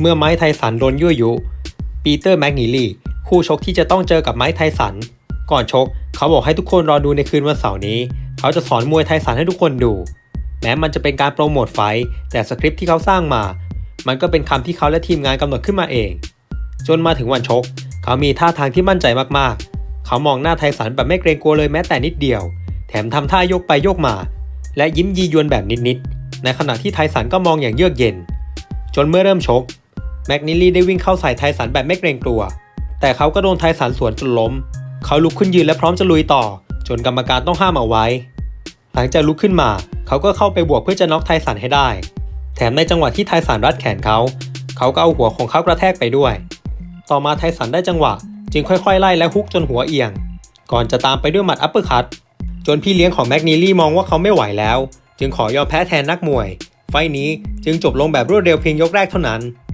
เมื่อไม้ไทสันโดนยั่วยุ ปีเตอร์แมกนีลีคู่ชกที่จะต้องเจอกับไม้ไทสัน ก่อนชก เขาบอกให้ทุกคนรอดูในคืนวันเสาร์นี้ เขาจะสอนมวยไทสันให้ทุกคนดู แม้มันจะเป็นการโปรโมทไฟแต่สคริปที่เขาสร้างมา มันก็เป็นคำที่เขาและทีมงานกำหนดขึ้นมาเอง จนมาถึงวันชก เขามีท่าทางที่มั่นใจมากๆ เขามองหน้าไทสันแบบไม่เกรงกลัวเลยแม้แต่นิดเดียว แถมทำท่ายกไปยกมา และยิ้มยียวนแบบนิดๆในขณะที่ไทสันก็มองอย่างเยือกเย็น จนเมื่อเริ่มชก แมกนิลลี่ได้วิ่งเข้าใส่ไทสันแบบไม่เกรงกลัว แต่เขาก็โดนไทสันสวนจนล้ม เขาลุกขึ้นยืนและพร้อมจะลุยต่อ จนกรรมการต้องห้ามเอาไว้ หลังจากลุกขึ้นมา เขาก็เข้าไปบวกเพื่อจะน็อกไทสันให้ได้ แถมในจังหวะที่ไทสันรัดแขนเขา เขาก็เอาหัวของเขากระแทกไปด้วย ต่อมาไทสันได้จังหวะ จึงค่อยๆ ไล่และฮุกจนหัวเอียง ก่อนจะตามไปด้วยหมัดอัปเปอร์คัตจนพี่เลี้ยงของแมกนีลี่มองว่าเขาไม่ไหวแล้ว จึงขอยอมแพ้แทนนักมวย ไฟท์นี้จึงจบลงแบบรวดเร็วเพียงยกแรกเท่านั้น